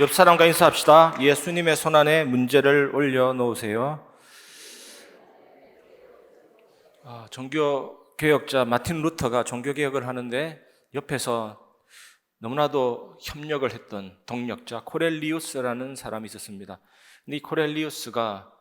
옆 사람과 인사합시다. 예수님의 손안에 문제를 올려놓으세요. 아, 종교 개혁자 마틴 루터가 종교 개혁을 하는데 옆에서 너무나도 협력을 했던 동력자 코렐리우스라는 사람이 있었습니다. 근데 이 코렐리우스가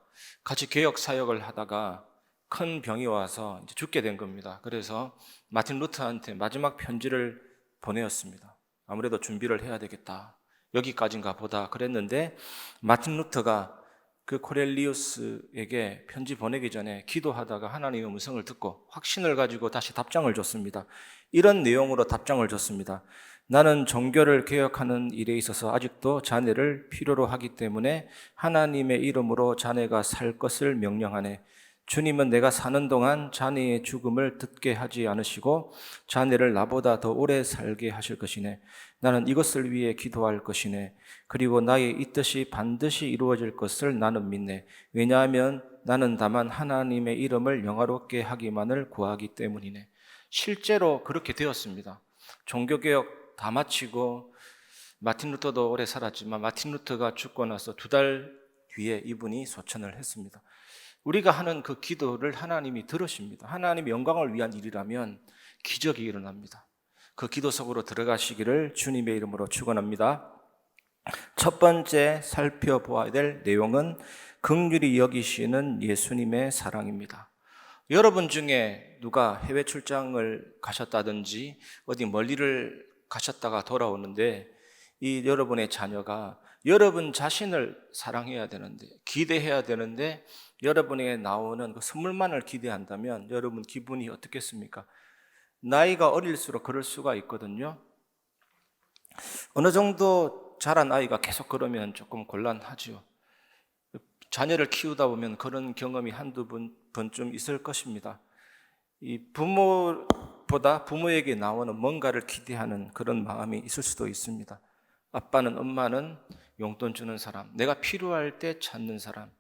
같이 개혁 사역을 하다가 큰 병이 와서 죽게 된 겁니다. 그래서 마틴 루터한테 마지막 편지를 보내었습니다. 아무래도 준비를 해야 되겠다. 여기까지인가 보다 그랬는데 마틴 루터가 그 코렐리우스에게 편지 보내기 전에 기도하다가 하나님의 음성을 듣고 확신을 가지고 다시 답장을 줬습니다. 이런 내용으로 답장을 줬습니다. 나는 종교를 개혁하는 일에 있어서 아직도 자네를 필요로 하기 때문에 하나님의 이름으로 자네가 살 것을 명령하네. 주님은 내가 사는 동안 자네의 죽음을 듣게 하지 않으시고 자네를 나보다 더 오래 살게 하실 것이네. 나는 이것을 위해 기도할 것이네. 그리고 나의 이 뜻이 반드시 이루어질 것을 나는 믿네. 왜냐하면 나는 다만 하나님의 이름을 영화롭게 하기만을 구하기 때문이네. 실제로 그렇게 되었습니다. 종교개혁 다 마치고 마틴 루터도 오래 살았지만 마틴 루터가 죽고 나서 두 달 뒤에 이분이 소천을 했습니다. 우리가 하는 그 기도를 하나님이 들으십니다. 하나님의 영광을 위한 일이라면 기적이 일어납니다. 그 기도 속으로 들어가시기를 주님의 이름으로 축원합니다. 첫 번째 살펴보아야 될 내용은 극률이 여기시는 예수님의 사랑입니다. 여러분 중에 누가 해외 출장을 가셨다든지 어디 멀리를 가셨다가 돌아오는데 이 여러분의 자녀가 여러분 자신을 사랑해야 되는데 기대해야 되는데 여러분에게 나오는 그 선물만을 기대한다면 여러분 기분이 어떻겠습니까? 나이가 어릴수록 그럴 수가 있거든요. 어느 정도 자란 아이가 계속 그러면 조금 곤란하죠. 자녀를 키우다 보면 그런 경험이 한두 번, 번쯤 있을 것입니다. 이 부모보다 부모에게 나오는 뭔가를 기대하는 그런 마음이 있을 수도 있습니다. 아빠는 엄마는 용돈 주는 사람, 내가 필요할 때 찾는 사람.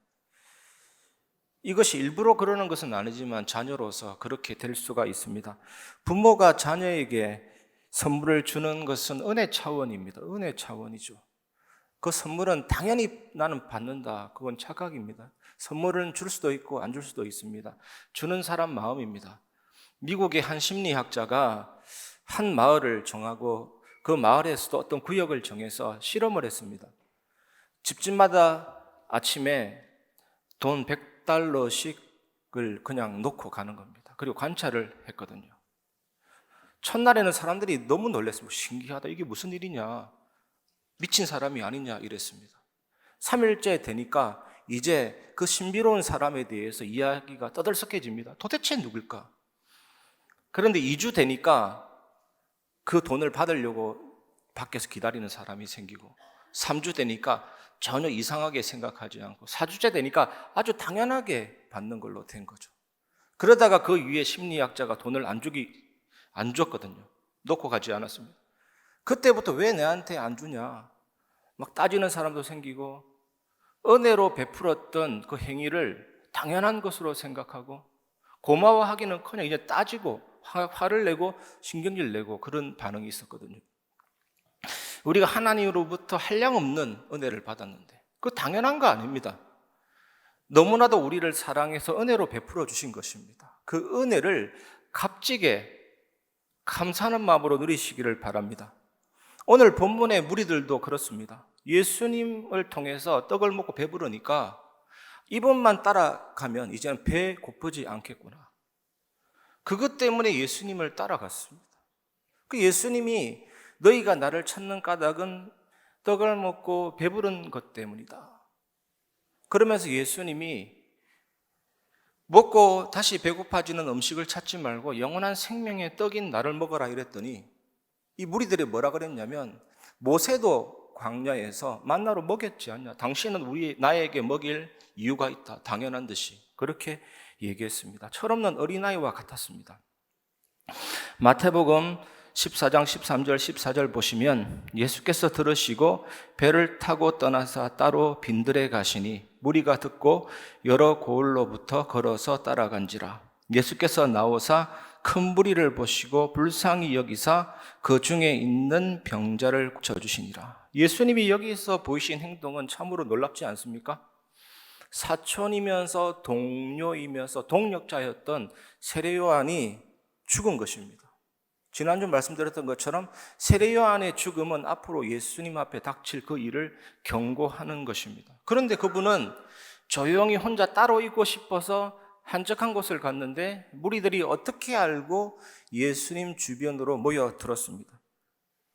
이것이 일부러 그러는 것은 아니지만 자녀로서 그렇게 될 수가 있습니다. 부모가 자녀에게 선물을 주는 것은 은혜 차원입니다. 은혜 차원이죠. 그 선물은 당연히 나는 받는다. 그건 착각입니다. 선물은 줄 수도 있고 안 줄 수도 있습니다. 주는 사람 마음입니다. 미국의 한 심리학자가 한 마을을 정하고 그 마을에서도 어떤 구역을 정해서 실험을 했습니다. 집집마다 아침에 돈 100달러씩을 그냥 놓고 가는 겁니다. 그리고 관찰을 했거든요. 첫날에는 사람들이 너무 놀랐어요. 신기하다. 이게 무슨 일이냐. 미친 사람이 아니냐 이랬습니다. 3일째 되니까 이제 그 신비로운 사람에 대해서 이야기가 떠들썩해집니다. 도대체 누굴까? 그런데 2주 되니까 그 돈을 받으려고 밖에서 기다리는 사람이 생기고 3주 되니까 전혀 이상하게 생각하지 않고 4주째 되니까 아주 당연하게 받는 걸로 된 거죠. 그러다가 그 위에 심리학자가 돈을 안 주기 안 줬거든요. 놓고 가지 않았습니다. 그때부터 왜 내한테 안 주냐? 막 따지는 사람도 생기고 은혜로 베풀었던 그 행위를 당연한 것으로 생각하고 고마워하기는 커녕 이제 따지고 화, 를 내고 신경질 내고 그런 반응이 있었거든요. 우리가 하나님으로부터 한량없는 은혜를 받았는데 그 당연한 거 아닙니다. 너무나도 우리를 사랑해서 은혜로 베풀어 주신 것입니다. 그 은혜를 값지게 감사하는 마음으로 누리시기를 바랍니다. 오늘 본문의 무리들도 그렇습니다. 예수님을 통해서 떡을 먹고 배부르니까 이번만 따라가면 이제는 배 고프지 않겠구나. 그것 때문에 예수님을 따라갔습니다. 그 예수님이 너희가 나를 찾는 까닭은 떡을 먹고 배부른 것 때문이다. 그러면서 예수님이 먹고 다시 배고파지는 음식을 찾지 말고 영원한 생명의 떡인 나를 먹어라 이랬더니 이 무리들이 뭐라 그랬냐면 모세도 광야에서 만나로 먹였지 않냐. 당신은 우리 나에게 먹일 이유가 있다. 당연한 듯이 그렇게 얘기했습니다. 철없는 어린아이와 같았습니다. 마태복음 14장 13절 14절 보시면 예수께서 들으시고 배를 타고 떠나서 따로 빈들에 가시니 무리가 듣고 여러 고을로부터 걸어서 따라간지라 예수께서 나오사 큰 무리를 보시고 불쌍히 여기사 그 중에 있는 병자를 고쳐주시니라. 예수님이 여기서 보이신 행동은 참으로 놀랍지 않습니까? 사촌이면서 동료이면서 동력자였던 세례요한이 죽은 것입니다. 지난주 말씀드렸던 것처럼 세례요한의 죽음은 앞으로 예수님 앞에 닥칠 그 일을 경고하는 것입니다. 그런데 그분은 조용히 혼자 따로 있고 싶어서 한적한 곳을 갔는데 무리들이 어떻게 알고 예수님 주변으로 모여들었습니다.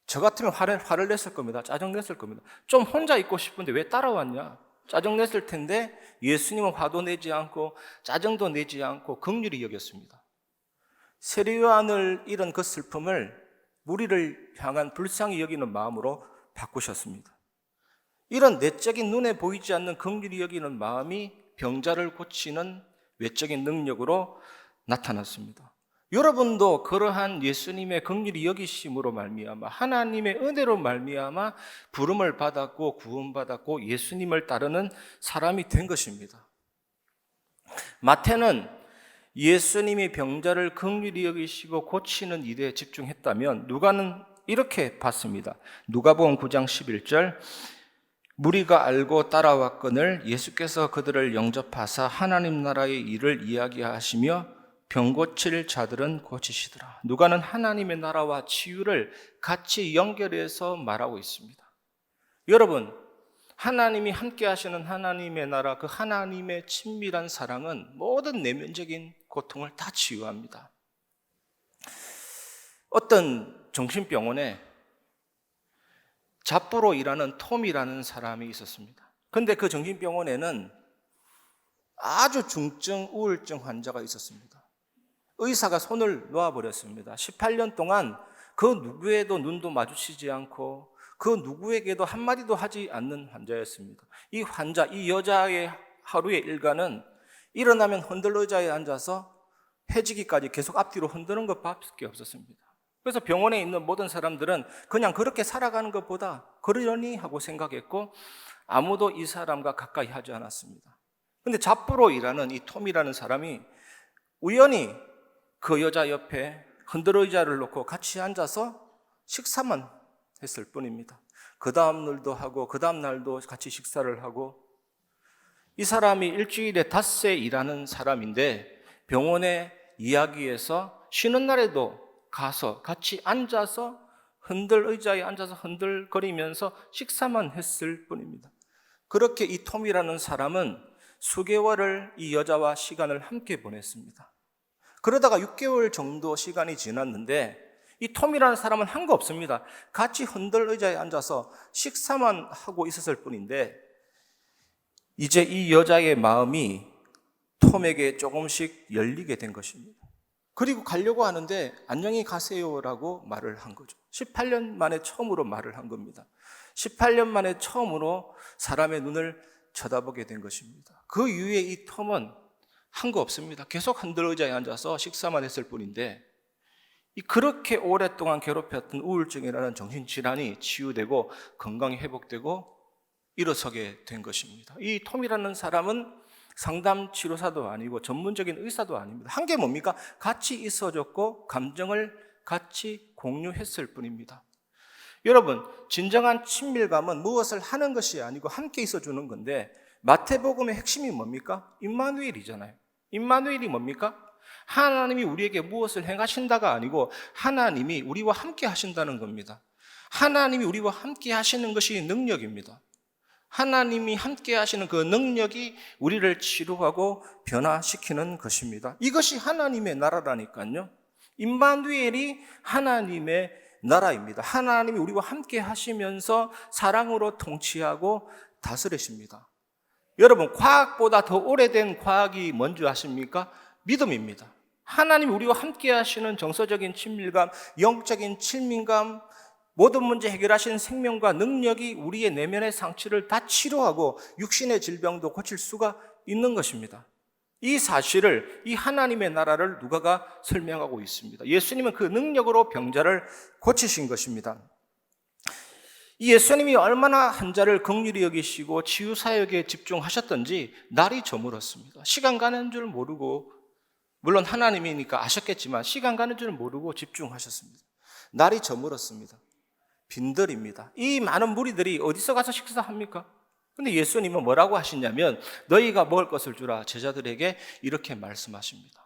저 같으면 화를, 화를 냈을 겁니다. 짜증 냈을 겁니다. 좀 혼자 있고 싶은데 왜 따라왔냐? 짜증냈을 텐데 예수님은 화도 내지 않고 짜증도 내지 않고 긍휼히 여겼습니다. 세례요한을 잃은 그 슬픔을 무리를 향한 불쌍히 여기는 마음으로 바꾸셨습니다. 이런 내적인 눈에 보이지 않는 긍휼히 여기는 마음이 병자를 고치는 외적인 능력으로 나타났습니다. 여러분도 그러한 예수님의 긍휼히 여기심으로 말미암아 하나님의 은혜로 말미암아 부름을 받았고 구원받았고 예수님을 따르는 사람이 된 것입니다. 마태는 예수님이 병자를 긍휼히 여기시고 고치는 일에 집중했다면 누가는 이렇게 봤습니다. 누가복음 9장 11절 무리가 알고 따라왔거늘 예수께서 그들을 영접하사 하나님 나라의 일을 이야기하시며 병 고칠 자들은 고치시더라. 누가는 하나님의 나라와 치유를 같이 연결해서 말하고 있습니다. 여러분, 하나님이 함께 하시는 하나님의 나라, 그 하나님의 친밀한 사랑은 모든 내면적인 고통을 다 치유합니다. 어떤 정신병원에 잡부로 일하는 톰이라는 사람이 있었습니다. 근데 그 정신병원에는 아주 중증 우울증 환자가 있었습니다. 의사가 손을 놓아버렸습니다. 18년 동안 그 누구에도 눈도 마주치지 않고 그 누구에게도 한마디도 하지 않는 환자였습니다. 이 환자, 이 여자의 하루의 일과는 일어나면 흔들 의자에 앉아서 해지기까지 계속 앞뒤로 흔드는 것밖에 없었습니다. 그래서 병원에 있는 모든 사람들은 그냥 그렇게 살아가는 것보다 그러려니 하고 생각했고 아무도 이 사람과 가까이 하지 않았습니다. 근데 잡부로 일하는 이 톰이라는 사람이 우연히 그 여자 옆에 흔들 의자를 놓고 같이 앉아서 식사만 했을 뿐입니다. 그 다음 날도 하고 그 다음 날도 같이 식사를 하고 이 사람이 일주일에 닷새 일하는 사람인데 병원의 이야기에서 쉬는 날에도 가서 같이 앉아서 흔들 의자에 앉아서 흔들거리면서 식사만 했을 뿐입니다. 그렇게 이 톰이라는 사람은 수개월을 이 여자와 시간을 함께 보냈습니다. 그러다가 6개월 정도 시간이 지났는데 이 톰이라는 사람은 한 거 없습니다. 같이 흔들 의자에 앉아서 식사만 하고 있었을 뿐인데 이제 이 여자의 마음이 톰에게 조금씩 열리게 된 것입니다. 그리고 가려고 하는데 안녕히 가세요라고 말을 한 거죠. 18년 만에 처음으로 말을 한 겁니다. 18년 만에 처음으로 사람의 눈을 쳐다보게 된 것입니다. 그 이후에 이 톰은 한 거 없습니다. 계속 흔들 의자에 앉아서 식사만 했을 뿐인데 그렇게 오랫동안 괴롭혔던 우울증이라는 정신질환이 치유되고 건강이 회복되고 일어서게 된 것입니다. 이 톰이라는 사람은 상담 치료사도 아니고 전문적인 의사도 아닙니다. 한 게 뭡니까? 같이 있어줬고 감정을 같이 공유했을 뿐입니다. 여러분, 진정한 친밀감은 무엇을 하는 것이 아니고 함께 있어주는 건데 마태복음의 핵심이 뭡니까? 임마누엘이잖아요. 임마누엘이 뭡니까? 하나님이 우리에게 무엇을 행하신다가 아니고 하나님이 우리와 함께 하신다는 겁니다. 하나님이 우리와 함께 하시는 것이 능력입니다. 하나님이 함께 하시는 그 능력이 우리를 치료하고 변화시키는 것입니다. 이것이 하나님의 나라라니까요. 임마누엘이 하나님의 나라입니다. 하나님이 우리와 함께 하시면서 사랑으로 통치하고 다스리십니다. 여러분, 과학보다 더 오래된 과학이 뭔지 아십니까? 믿음입니다. 하나님이 우리와 함께 하시는 정서적인 친밀감, 영적인 친밀감, 모든 문제 해결하시는 생명과 능력이 우리의 내면의 상처를 다 치료하고 육신의 질병도 고칠 수가 있는 것입니다. 이 사실을 이 하나님의 나라를 누가가 설명하고 있습니다. 예수님은 그 능력으로 병자를 고치신 것입니다. 이 예수님이 얼마나 환자를 긍휼히 여기시고 치유 사역에 집중하셨던지 날이 저물었습니다. 시간 가는 줄 모르고 물론 하나님이니까 아셨겠지만 시간 가는 줄 모르고 집중하셨습니다. 날이 저물었습니다. 빈들입니다. 이 많은 무리들이 어디서 가서 식사합니까? 근데 예수님은 뭐라고 하시냐면 너희가 먹을 것을 주라 제자들에게 이렇게 말씀하십니다.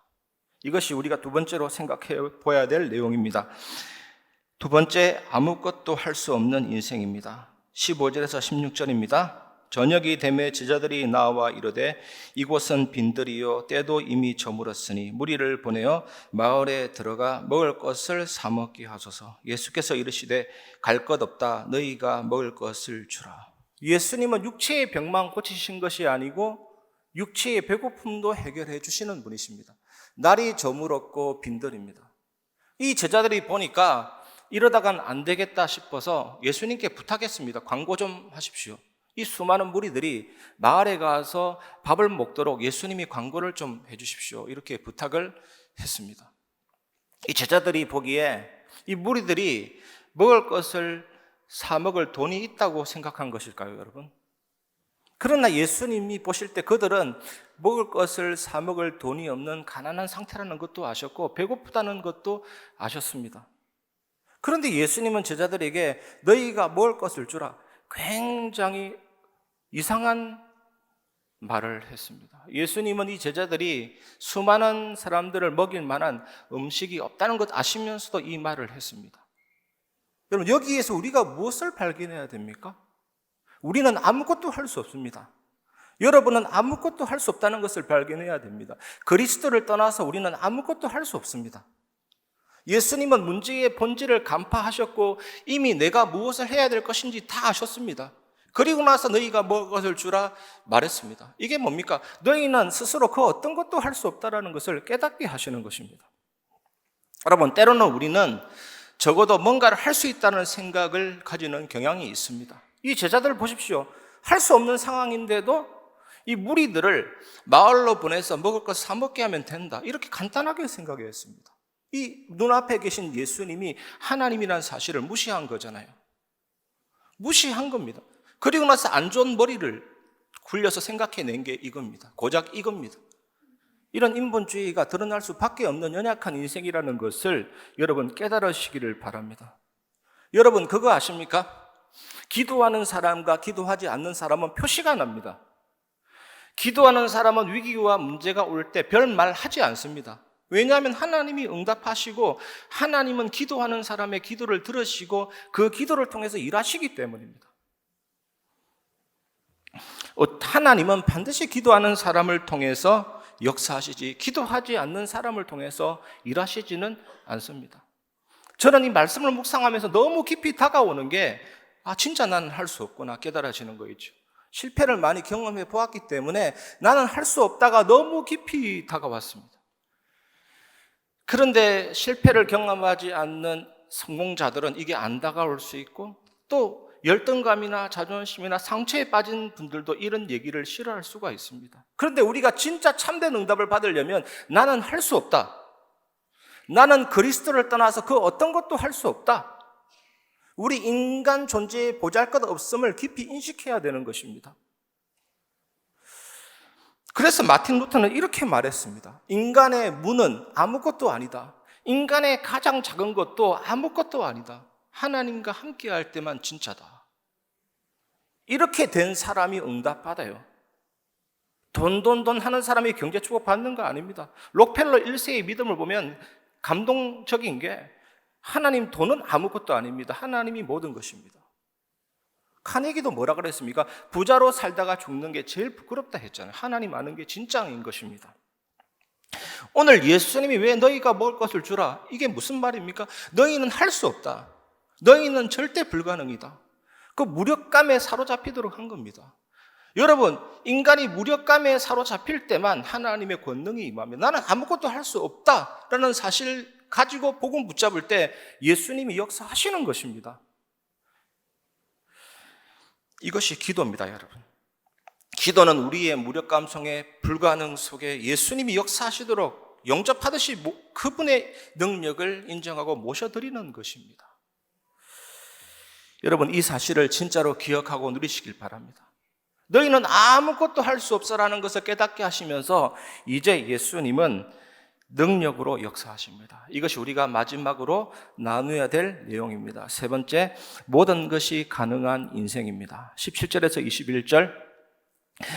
이것이 우리가 두 번째로 생각해 보아야 될 내용입니다. 두 번째 아무것도 할 수 없는 인생입니다. 15절에서 16절입니다. 저녁이 되매 제자들이 나와 이르되 이곳은 빈들이요 때도 이미 저물었으니 무리를 보내어 마을에 들어가 먹을 것을 사 먹게 하소서. 예수께서 이르시되 갈 것 없다 너희가 먹을 것을 주라. 예수님은 육체의 병만 고치신 것이 아니고 육체의 배고픔도 해결해 주시는 분이십니다. 날이 저물었고 빈들입니다. 이 제자들이 보니까 이러다간 안 되겠다 싶어서 예수님께 부탁했습니다. 광고 좀 하십시오. 이 수많은 무리들이 마을에 가서 밥을 먹도록 예수님이 광고를 좀 해주십시오. 이렇게 부탁을 했습니다. 이 제자들이 보기에 이 무리들이 먹을 것을 사 먹을 돈이 있다고 생각한 것일까요, 여러분? 그러나 예수님이 보실 때 그들은 먹을 것을 사 먹을 돈이 없는 가난한 상태라는 것도 아셨고 배고프다는 것도 아셨습니다. 그런데 예수님은 제자들에게 너희가 먹을 것을 주라. 굉장히 이상한 말을 했습니다. 예수님은 이 제자들이 수많은 사람들을 먹일 만한 음식이 없다는 것 아시면서도 이 말을 했습니다. 여러분, 여기에서 우리가 무엇을 발견해야 됩니까? 우리는 아무것도 할 수 없습니다. 여러분은 아무것도 할 수 없다는 것을 발견해야 됩니다. 그리스도를 떠나서 우리는 아무것도 할 수 없습니다. 예수님은 문제의 본질을 간파하셨고 이미 내가 무엇을 해야 될 것인지 다 아셨습니다. 그리고 나서 너희가 것을 주라 말했습니다. 이게 뭡니까? 너희는 스스로 그 어떤 것도 할 수 없다라는 것을 깨닫게 하시는 것입니다. 여러분, 때로는 우리는 적어도 뭔가를 할 수 있다는 생각을 가지는 경향이 있습니다. 이 제자들을 보십시오. 할 수 없는 상황인데도 이 무리들을 마을로 보내서 먹을 것을 사먹게 하면 된다. 이렇게 간단하게 생각했습니다. 이 눈앞에 계신 예수님이 하나님이라는 사실을 무시한 거잖아요. 무시한 겁니다. 그리고 나서 안 좋은 머리를 굴려서 생각해낸 게 이겁니다. 고작 이겁니다. 이런 인본주의가 드러날 수밖에 없는 연약한 인생이라는 것을 여러분 깨달으시기를 바랍니다. 여러분 그거 아십니까? 기도하는 사람과 기도하지 않는 사람은 표시가 납니다. 기도하는 사람은 위기와 문제가 올 때 별 말 하지 않습니다. 왜냐하면 하나님이 응답하시고 하나님은 기도하는 사람의 기도를 들으시고 그 기도를 통해서 일하시기 때문입니다. 어, 하나님은 반드시 기도하는 사람을 통해서 역사하시지 기도하지 않는 사람을 통해서 일하시지는 않습니다. 저는 이 말씀을 묵상하면서 너무 깊이 다가오는 게 아, 진짜 나는 할 수 없구나 깨달아지는 거있죠. 실패를 많이 경험해 보았기 때문에 나는 할 수 없다가 너무 깊이 다가왔습니다. 그런데 실패를 경험하지 않는 성공자들은 이게 안 다가올 수 있고 또 열등감이나 자존심이나 상처에 빠진 분들도 이런 얘기를 싫어할 수가 있습니다. 그런데 우리가 진짜 참된 응답을 받으려면 나는 할 수 없다. 나는 그리스도를 떠나서 그 어떤 것도 할 수 없다. 우리 인간 존재의 보잘 것 없음을 깊이 인식해야 되는 것입니다. 그래서 마틴 루터는 이렇게 말했습니다. 인간의 문은 아무것도 아니다. 인간의 가장 작은 것도 아무것도 아니다. 하나님과 함께 할 때만 진짜다. 이렇게 된 사람이 응답받아요. 돈, 돈, 돈 하는 사람이 경제 축복 받는 거 아닙니다. 록펠러 1세의 믿음을 보면 감동적인 게 하나님 돈은 아무것도 아닙니다. 하나님이 모든 것입니다. 카네기도 뭐라 그랬습니까? 부자로 살다가 죽는 게 제일 부끄럽다 했잖아요. 하나님 아는 게 진짜인 것입니다. 오늘 예수님이 왜 너희가 먹을 것을 주라? 이게 무슨 말입니까? 너희는 할 수 없다. 너희는 절대 불가능이다. 그 무력감에 사로잡히도록 한 겁니다. 여러분, 인간이 무력감에 사로잡힐 때만 하나님의 권능이 임하면 나는 아무것도 할 수 없다라는 사실 가지고 복음 붙잡을 때 예수님이 역사하시는 것입니다. 이것이 기도입니다, 여러분. 기도는 우리의 무력 감성의 불가능 속에 예수님이 역사하시도록 영접하듯이 그분의 능력을 인정하고 모셔드리는 것입니다. 여러분, 이 사실을 진짜로 기억하고 누리시길 바랍니다. 너희는 아무것도 할 수 없어라는 것을 깨닫게 하시면서 이제 예수님은 능력으로 역사하십니다. 이것이 우리가 마지막으로 나누어야 될 내용입니다. 세 번째, 모든 것이 가능한 인생입니다. 17절에서 21절,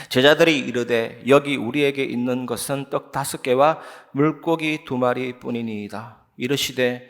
제자들이 이르되 여기 우리에게 있는 것은 떡 다섯 개와 물고기 두 마리 뿐이니이다. 이르시되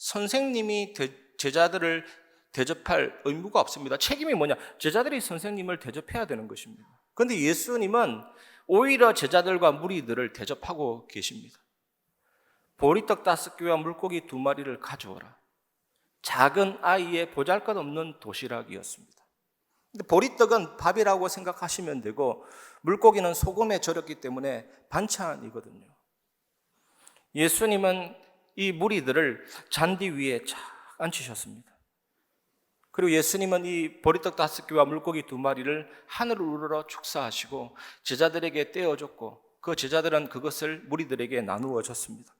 선생님이 대- 제자들을 대접할 의무가 없습니다. 책임이 뭐냐? 제자들이 선생님을 대접해야 되는 것입니다. 그런데 예수님은 오히려 제자들과 무리들을 대접하고 계십니다. 보리떡 다섯 개와 물고기 두 마리를 가져오라. 작은 아이의 보잘것없는 도시락이었습니다. 보리떡은 밥이라고 생각하시면 되고 물고기는 소금에 절였기 때문에 반찬이거든요. 예수님은 이 무리들을 잔디 위에 착 앉히셨습니다. 그리고 예수님은 이 보리떡 다섯 개와 물고기 두 마리를 하늘을 우러러 축사하시고 제자들에게 떼어줬고 그 제자들은 그것을 무리들에게 나누어 줬습니다.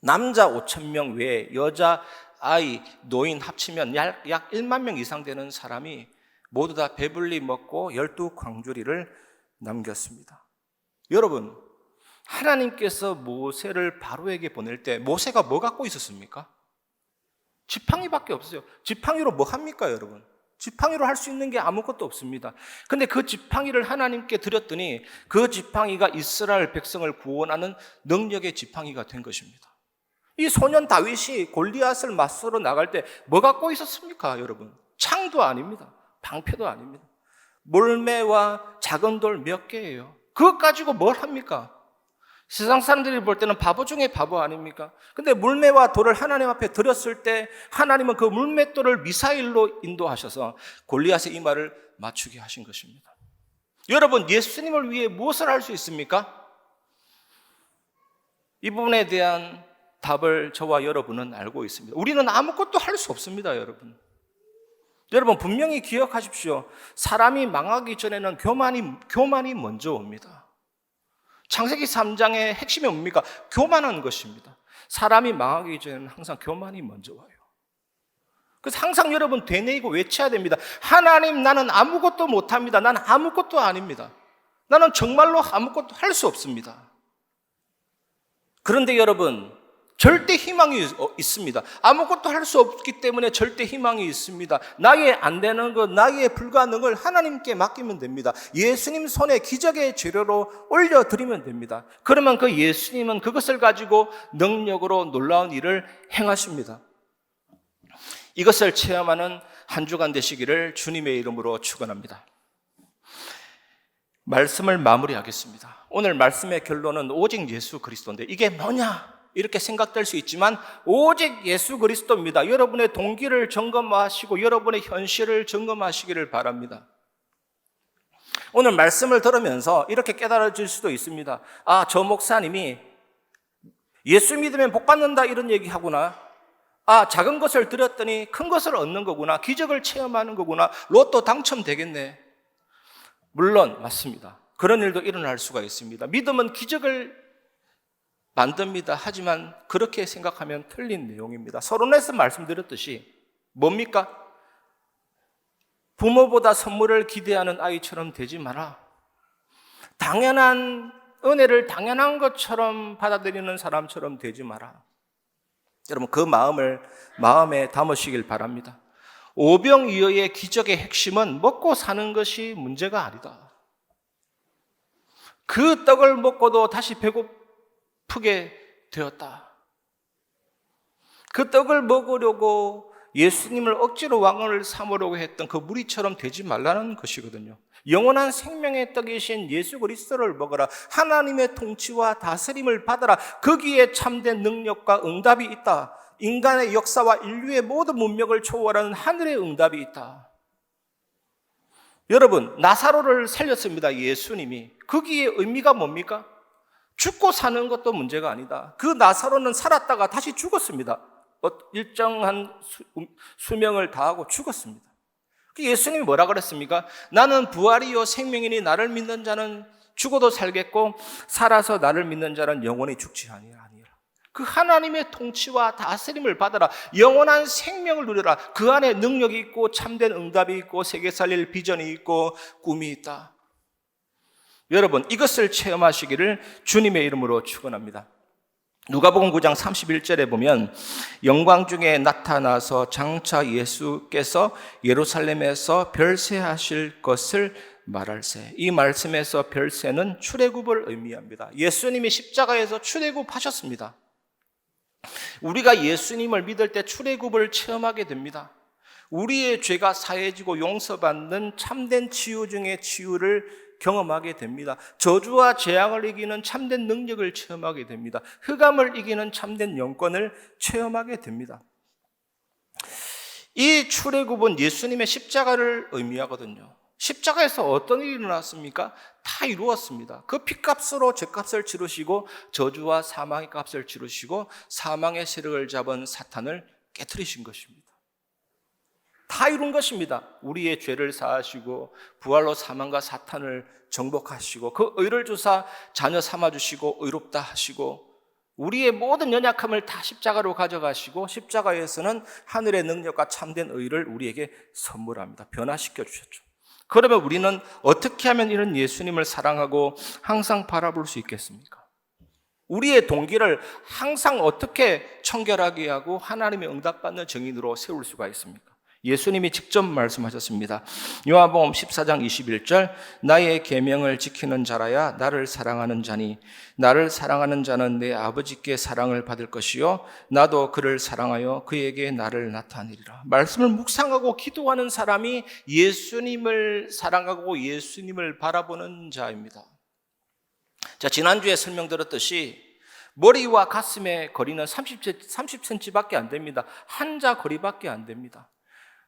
남자 5천 명 외에 여자, 아이, 노인 합치면 약, 약 1만 명 이상 되는 사람이 모두 다 배불리 먹고 열두 광주리를 남겼습니다. 여러분, 하나님께서 모세를 바로에게 보낼 때 모세가 뭐 갖고 있었습니까? 지팡이밖에 없어요. 지팡이로 뭐 합니까, 여러분? 지팡이로 할 수 있는 게 아무것도 없습니다. 근데 그 지팡이를 하나님께 드렸더니 그 지팡이가 이스라엘 백성을 구원하는 능력의 지팡이가 된 것입니다. 이 소년 다윗이 골리앗을 맞서러 나갈 때 뭐 갖고 있었습니까, 여러분? 창도 아닙니다. 방패도 아닙니다. 몰매와 작은 돌 몇 개예요. 그것 가지고 뭘 합니까? 세상 사람들이 볼 때는 바보 중에 바보 아닙니까? 근데 물매와 돌을 하나님 앞에 드렸을 때 하나님은 그 물맷돌을 미사일로 인도하셔서 골리앗의 이마를 맞추게 하신 것입니다. 여러분, 예수님을 위해 무엇을 할 수 있습니까? 이 부분에 대한 답을 저와 여러분은 알고 있습니다. 우리는 아무것도 할 수 없습니다, 여러분. 여러분, 분명히 기억하십시오. 사람이 망하기 전에는 교만이, 교만이 먼저 옵니다. 창세기 3장의 핵심이 뭡니까? 교만한 것입니다. 사람이 망하기 전에는 항상 교만이 먼저 와요. 그래서 항상 여러분 되뇌이고 외쳐야 됩니다. 하나님 나는 아무것도 못합니다. 나는 아무것도 아닙니다. 나는 정말로 아무것도 할 수 없습니다. 그런데 여러분 절대 희망이 어, 있습니다. 아무것도 할 수 없기 때문에 절대 희망이 있습니다. 나의 안 되는 것, 나의 불가능을 하나님께 맡기면 됩니다. 예수님 손에 기적의 재료로 올려드리면 됩니다. 그러면 그 예수님은 그것을 가지고 능력으로 놀라운 일을 행하십니다. 이것을 체험하는 한 주간 되시기를 주님의 이름으로 축원합니다. 말씀을 마무리하겠습니다. 오늘 말씀의 결론은 오직 예수 그리스도인데 이게 뭐냐? 이렇게 생각될 수 있지만 오직 예수 그리스도입니다. 여러분의 동기를 점검하시고 여러분의 현실을 점검하시기를 바랍니다. 오늘 말씀을 들으면서 이렇게 깨달아질 수도 있습니다. 아, 저 목사님이 예수 믿으면 복 받는다 이런 얘기 하구나. 아, 작은 것을 드렸더니 큰 것을 얻는 거구나. 기적을 체험하는 거구나. 로또 당첨되겠네. 물론 맞습니다. 그런 일도 일어날 수가 있습니다. 믿음은 기적을 만듭니다. 하지만 그렇게 생각하면 틀린 내용입니다. 서론에서 말씀드렸듯이 뭡니까? 부모보다 선물을 기대하는 아이처럼 되지 마라. 당연한 은혜를 당연한 것처럼 받아들이는 사람처럼 되지 마라. 여러분 그 마음을 마음에 담으시길 바랍니다. 오병이어의 기적의 핵심은 먹고 사는 것이 문제가 아니다. 그 떡을 먹고도 다시 배고 프게 되었다. 그 떡을 먹으려고 예수님을 억지로 왕을 삼으려고 했던 그 무리처럼 되지 말라는 것이거든요. 영원한 생명의 떡이신 예수 그리스도를 먹어라. 하나님의 통치와 다스림을 받아라. 거기에 참된 능력과 응답이 있다. 인간의 역사와 인류의 모든 문명을 초월하는 하늘의 응답이 있다. 여러분, 나사로를 살렸습니다. 예수님이. 거기에 의미가 뭡니까? 죽고 사는 것도 문제가 아니다. 그 나사로는 살았다가 다시 죽었습니다. 어, 일정한 수, 음, 수명을 다하고 죽었습니다. 그 예수님이 뭐라 그랬습니까? 나는 부활이요 생명이니 나를 믿는 자는 죽어도 살겠고 살아서 나를 믿는 자는 영원히 죽지 아니라 아니라. 그 하나님의 통치와 다스림을 받아라. 영원한 생명을 누려라. 그 안에 능력이 있고 참된 응답이 있고 세계 살릴 비전이 있고 꿈이 있다. 여러분 이것을 체험하시기를 주님의 이름으로 축원합니다. 누가복음 9장 31절에 보면 영광 중에 나타나서 장차 예수께서 예루살렘에서 별세하실 것을 말할세. 이 말씀에서 별세는 출애굽을 의미합니다. 예수님이 십자가에서 출애굽하셨습니다. 우리가 예수님을 믿을 때 출애굽을 체험하게 됩니다. 우리의 죄가 사해지고 용서받는 참된 치유 중의 치유를 경험하게 됩니다. 저주와 재앙을 이기는 참된 능력을 체험하게 됩니다. 흑암을 이기는 참된 영권을 체험하게 됩니다. 이 출애굽은 예수님의 십자가를 의미하거든요. 십자가에서 어떤 일이 일어났습니까? 다 이루었습니다. 그 피값으로 죄값을 치르시고 저주와 사망의 값을 치르시고 사망의 세력을 잡은 사탄을 깨뜨리신 것입니다. 다 이룬 것입니다. 우리의 죄를 사하시고 부활로 사망과 사탄을 정복하시고 그 의를 주사 자녀 삼아 주시고 의롭다 하시고 우리의 모든 연약함을 다 십자가로 가져가시고 십자가에서는 하늘의 능력과 참된 의를 우리에게 선물합니다. 변화시켜 주셨죠. 그러면 우리는 어떻게 하면 이런 예수님을 사랑하고 항상 바라볼 수 있겠습니까? 우리의 동기를 항상 어떻게 청결하게 하고 하나님의 응답받는 증인으로 세울 수가 있습니까? 예수님이 직접 말씀하셨습니다. 요한복음 14장 21절 나의 계명을 지키는 자라야 나를 사랑하는 자니 나를 사랑하는 자는 내 아버지께 사랑을 받을 것이요 나도 그를 사랑하여 그에게 나를 나타내리라. 말씀을 묵상하고 기도하는 사람이 예수님을 사랑하고 예수님을 바라보는 자입니다. 자, 지난주에 설명드렸듯이 머리와 가슴의 거리는 30, 30cm밖에 안 됩니다. 한자 거리밖에 안 됩니다.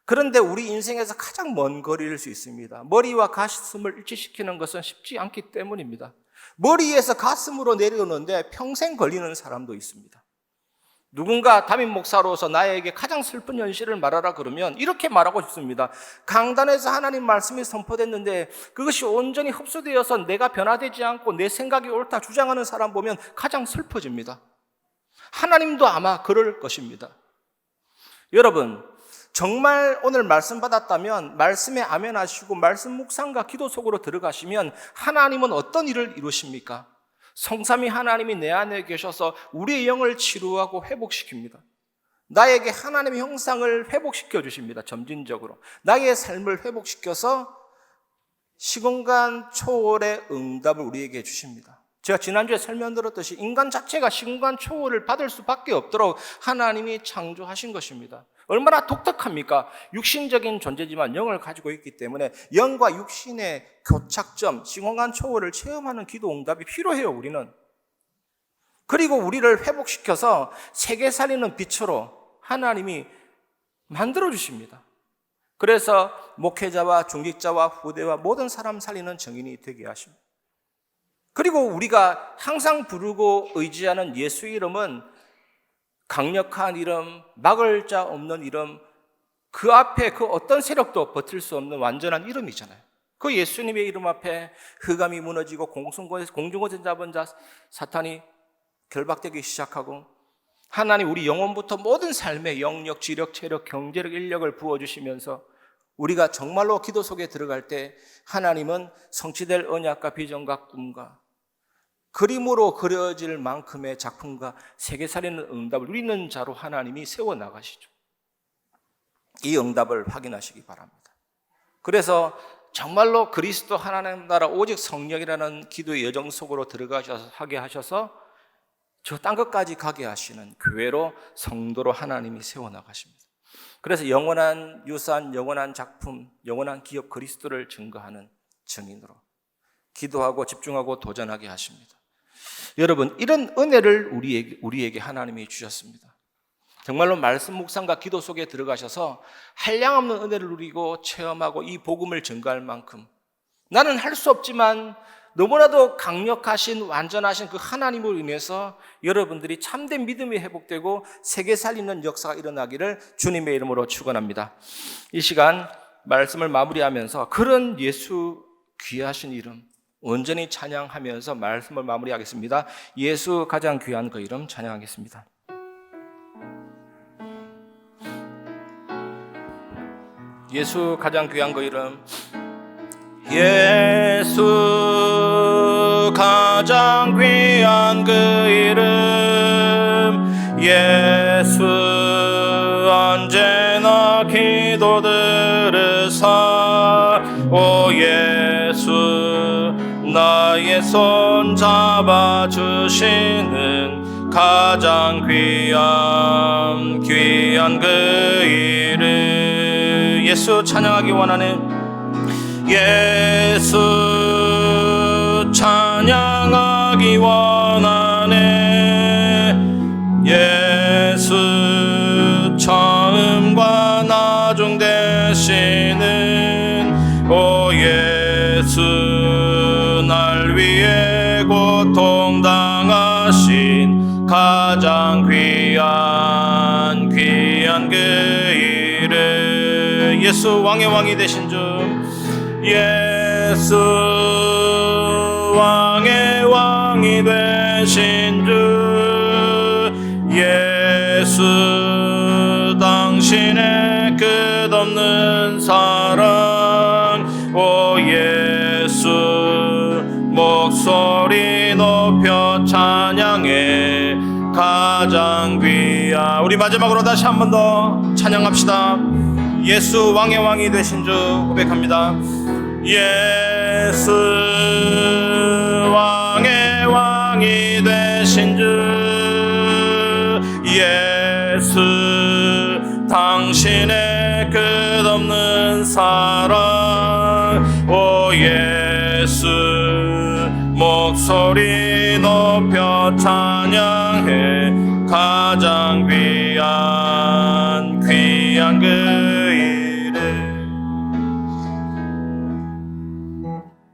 그런데 우리 인생에서 가장 먼 거리일 수 있습니다. 머리와 가슴을 일치시키는 것은 쉽지 않기 때문입니다. 머리에서 가슴으로 내려오는데 평생 걸리는 사람도 있습니다. 누군가 담임 목사로서 나에게 가장 슬픈 현실을 말하라 그러면 이렇게 말하고 싶습니다. 강단에서 하나님 말씀이 선포됐는데 그것이 온전히 흡수되어서 내가 변화되지 않고 내 생각이 옳다 주장하는 사람 보면 가장 슬퍼집니다. 하나님도 아마 그럴 것입니다. 여러분, 정말 오늘 말씀 받았다면 말씀에 아멘하시고 말씀 묵상과 기도 속으로 들어가시면 하나님은 어떤 일을 이루십니까? 성삼이 하나님이 내 안에 계셔서 우리의 영을 치료하고 회복시킵니다. 나에게 하나님의 형상을 회복시켜 주십니다. 점진적으로. 나의 삶을 회복시켜서 시공간 초월의 응답을 우리에게 주십니다. 제가 지난주에 설명드렸듯이 인간 자체가 시공간 초월을 받을 수밖에 없도록 하나님이 창조하신 것입니다. 얼마나 독특합니까? 육신적인 존재지만 영을 가지고 있기 때문에 영과 육신의 교착점, 시공간 초월을 체험하는 기도 응답이 필요해요, 우리는. 그리고 우리를 회복시켜서 세계 살리는 빛으로 하나님이 만들어 주십니다. 그래서 목회자와 중직자와 후대와 모든 사람 살리는 증인이 되게 하십니다. 그리고 우리가 항상 부르고 의지하는 예수 이름은 강력한 이름, 막을 자 없는 이름, 그 앞에 그 어떤 세력도 버틸 수 없는 완전한 이름이잖아요. 그 예수님의 이름 앞에 흑암이 무너지고 공중권세 잡은 자 사탄이 결박되기 시작하고 하나님 우리 영혼부터 모든 삶의 영역, 지력, 체력, 경제력, 인력을 부어주시면서 우리가 정말로 기도 속에 들어갈 때 하나님은 성취될 언약과 비전과 꿈과 그림으로 그려질 만큼의 작품과 세계살리는 응답을 누리는 자로 하나님이 세워 나가시죠. 이 응답을 확인하시기 바랍니다. 그래서 정말로 그리스도 하나님 나라 오직 성령이라는 기도의 여정 속으로 들어가셔서 하게 하셔서 저땅 끝까지 가게 하시는 교회로 성도로 하나님이 세워 나가십니다. 그래서 영원한 유산, 영원한 작품, 영원한 기업 그리스도를 증거하는 증인으로 기도하고 집중하고 도전하게 하십니다. 여러분, 이런 은혜를 우리에게, 우리에게 하나님이 주셨습니다. 정말로 말씀 묵상과 기도 속에 들어가셔서 한량없는 은혜를 누리고 체험하고 이 복음을 증가할 만큼 나는 할 수 없지만 너무나도 강력하신 완전하신 그 하나님으로 인해서 여러분들이 참된 믿음이 회복되고 세계 살리는 역사가 일어나기를 주님의 이름으로 축원합니다. 이 시간 말씀을 마무리하면서 그런 예수 귀하신 이름 온전히 찬양하면서 말씀을 마무리하겠습니다. 예수 가장 귀한 그 이름 찬양하겠습니다. 예수 가장 귀한 그 이름 예수 가장 귀한 그 이름 예수 언제나 기도 들으사 오 예수 나의 손 잡아주시는 가장 귀한 귀한 그 이름 예수 찬양하기 원하는 예수 찬양하기 원하네 가장 귀한 귀한 그 이름 예수 왕의 왕이 되신 주 예수 왕의 왕이 되신 주 예수 당신의 끝없는 사랑 오 예수 목소리 높여 찬양해 가장 귀한 우리 마지막으로 다시 한 번 더 찬양합시다. 예수 왕의 왕이 되신 주 고백합니다. 예수 왕의 왕이 되신 주 예수 당신의 끝없는 사랑 오 예수 목소리 높여 찬양해 가장 귀한